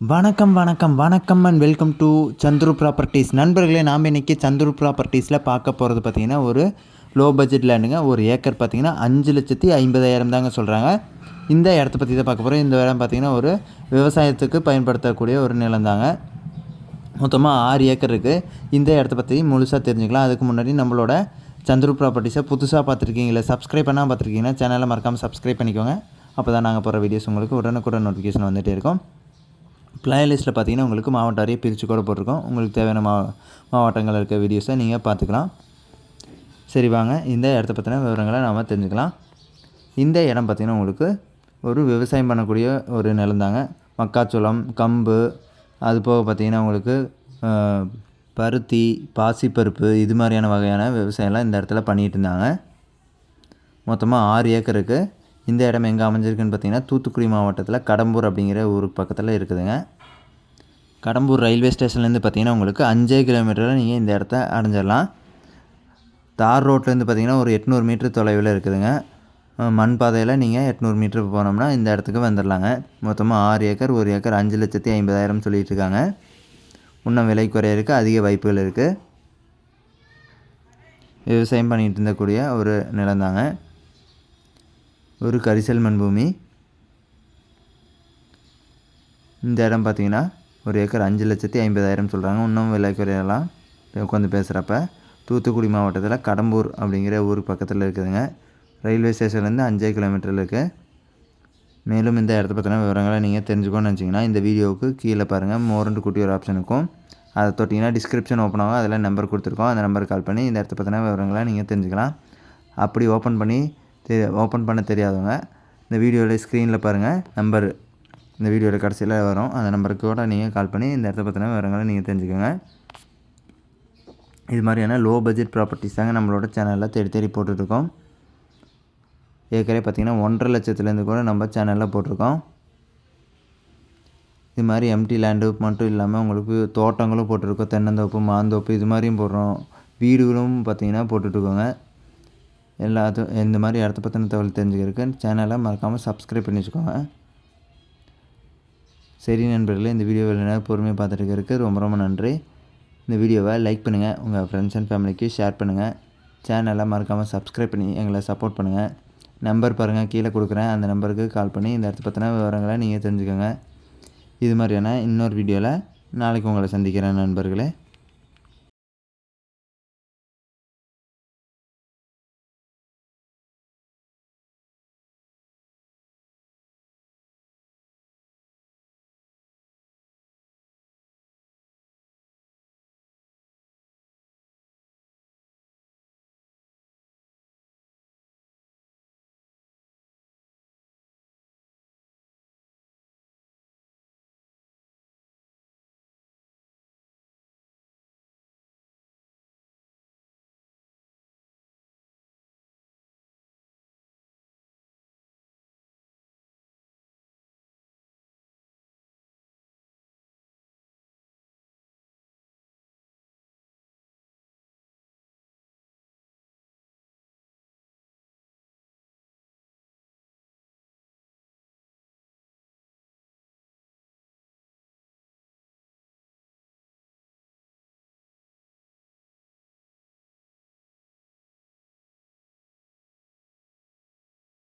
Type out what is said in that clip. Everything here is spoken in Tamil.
வணக்கம் வணக்கம் வணக்கம் and welcome to Chandru properties நண்பர்களே நாம் இன்றைக்கி சந்துரு ப்ராப்பர்ட்டிஸில் பார்க்க போகிறது பார்த்திங்கன்னா ஒரு லோ பட்ஜெட் லேண்டுங்க ஒரு ஏக்கர் பார்த்திங்கன்னா அஞ்சு லட்சத்தி ஐம்பதாயிரம் தாங்க சொல்கிறாங்க இந்த இடத்த பற்றி தான் பார்க்க போகிறோம் இந்த இடம் பார்த்திங்கன்னா ஒரு விவசாயத்துக்கு பயன்படுத்தக்கூடிய ஒரு நிலம் தாங்க. மொத்தமாக ஆறு ஏக்கர் இருக்குது இந்த இடத்த பற்றி முழுசாக தெரிஞ்சுக்கலாம். அதுக்கு முன்னாடி நம்மளோட சந்துரு ப்ராப்பர்ட்டிஸை புதுசாக பார்த்துருக்கீங்களா சப்ஸ்கிரைப் பண்ணால் பார்த்துருக்கீங்கன்னா சேனலை மறக்காமல் சப்ஸ்கிரைப் பண்ணிக்கோங்க. அப்போ தான் நாங்கள் போகிற வீடியோஸ் உங்களுக்கு உடனுக்குடன் நோட்டிஃபிகேஷன் வந்துகிட்டே இருக்கும். பிளேலிஸ்ட்டில் பார்த்தீங்கன்னா உங்களுக்கு மாவட்ட வாரியாக பிரித்து கூட போட்டிருக்கோம். உங்களுக்கு தேவையான மா மாவட்டங்கள் இருக்க வீடியோஸை நீங்கள் பார்த்துக்கலாம். சரி வாங்க. இந்த இடத்த பற்றின விவரங்களை நாம் தெரிஞ்சுக்கலாம். இந்த இடம் பார்த்திங்கன்னா உங்களுக்கு ஒரு விவசாயம் பண்ணக்கூடிய ஒரு நிலந்தாங்க மக்காச்சோளம் கம்பு அது போக பார்த்திங்கன்னா உங்களுக்கு பருத்தி பாசிப்பருப்பு இது மாதிரியான வகையான விவசாயம்லாம் இந்த இடத்துல பண்ணிகிட்டு இருந்தாங்க. மொத்தமாக ஆறு ஏக்கருக்கு இந்த இடம் எங்கே அமைஞ்சிருக்குன்னு பார்த்தீங்கன்னா தூத்துக்குடி மாவட்டத்தில் கடம்பூர் அப்படிங்கிற ஊர் பக்கத்தில் இருக்குதுங்க. கடம்பூர் ரயில்வே ஸ்டேஷன்லேருந்து பார்த்தீங்கன்னா உங்களுக்கு அஞ்சே கிலோமீட்டரில் நீங்கள் இந்த இடத்த அடைஞ்சிடலாம். தார் ரோட்லேருந்து பார்த்தீங்கன்னா ஒரு எட்நூறு மீட்ரு தொலைவில் இருக்குதுங்க. மண் பாதையில் நீங்கள் எட்நூறு மீட்ரு போனோம்னா இந்த இடத்துக்கு வந்துடலாங்க. மொத்தமாக ஆறு ஏக்கர் ஒரு ஏக்கர் அஞ்சு லட்சத்தி ஐம்பதாயிரம் சொல்லிட்டு இருக்காங்க. இன்னும் விலை குறைய இருக்குது அதிக வாய்ப்புகள் இருக்குது விவசாயம் பண்ணிகிட்டு இருந்தக்கூடிய ஒரு நிலம் தாங்க. ஒரு கரிசல் மண் பூமி. இந்த இடம் பார்த்தீங்கன்னா ஒரு ஏக்கர் அஞ்சு லட்சத்தி ஐம்பதாயிரம் சொல்கிறாங்க இன்னும் விலை குறையெல்லாம் உட்காந்து பேசுகிறப்ப தூத்துக்குடி மாவட்டத்தில் கடம்பூர் அப்படிங்கிற ஊர் பக்கத்தில் இருக்குதுங்க. ரயில்வே ஸ்டேஷன்லேருந்து அஞ்சே கிலோமீட்டரில் இருக்குது மேலும் இந்த இடத்த பற்றின விவரங்களை நீங்கள் தெரிஞ்சுக்கணும்னு நினச்சிங்கன்னா இந்த வீடியோவுக்கு கீழே பாருங்கள் மோரண்டு குட்டி ஒரு ஆப்ஷன் இருக்கும் அதை தொட்டிங்கன்னா டிஸ்கிரிப்ஷன் ஓப்பன் ஆகும். அதில் நம்பர் கொடுத்துருக்கோம். அந்த நம்பருக்கு கால் பண்ணி இந்த இடத்த பற்றின விவரங்களை நீங்கள் தெரிஞ்சுக்கலாம். அப்படி ஓப்பன் பண்ணி தெ ஓப்பன் பண்ண தெரியாதவங்க இந்த வீடியோவில் ஸ்க்ரீனில் பாருங்கள் நம்பர் இந்த வீடியோவில் கடைசியில் வரும். அந்த நம்பருக்கு கூட நீங்கள் கால் பண்ணி இந்த இடத்த பற்றின விவரங்களை நீங்கள் தெரிஞ்சுக்கோங்க. இது மாதிரியான லோ பட்ஜெட் ப்ராப்பர்ட்டிஸ் தாங்க நம்மளோட சேனலில் தேடி தேடி போட்டுட்ருக்கோம். ஏற்கனவே பார்த்திங்கன்னா ஒன்றரை லட்சத்துலேருந்து கூட நம்ம சேனலில் போட்டிருக்கோம். இது மாதிரி எம்டி லேண்டு மட்டும் இல்லாமல் உங்களுக்கு தோட்டங்களும் போட்டிருக்கோம். தென்னந்தோப்பு மாந்தோப்பு இது மாதிரியும் போடுறோம். வீடுகளும் பார்த்தீங்கன்னா போட்டுட்ருக்கோங்க. எல்லாத்தும் இந்த மாதிரி இடத்த பற்றின தகவல் தெரிஞ்சுக்கிறதுக்கு சேனலை மறக்காமல் சப்ஸ்கிரைப் பண்ணி வச்சுக்கோங்க. சரி நண்பர்களே இந்த வீடியோ நேரம் பொறுமையாக பார்த்துட்டு இருக்கிறதுக்கு ரொம்ப ரொம்ப நன்றி. இந்த வீடியோவை லைக் பண்ணுங்கள் உங்கள் ஃப்ரெண்ட்ஸ் அண்ட் ஃபேமிலிக்கு ஷேர் பண்ணுங்கள் சேனலை மறக்காமல் சப்ஸ்கிரைப் பண்ணி எங்களை சப்போர்ட் பண்ணுங்கள் நம்பர் பாருங்கள் கீழே கொடுக்குறேன். அந்த நம்பருக்கு கால் பண்ணி இந்த இடத்த பற்றின விவரங்களை நீங்கள் தெரிஞ்சுக்கோங்க. இது மாதிரியான இன்னொரு வீடியோவில் நாளைக்கு உங்களை சந்திக்கிறேன் நண்பர்களே.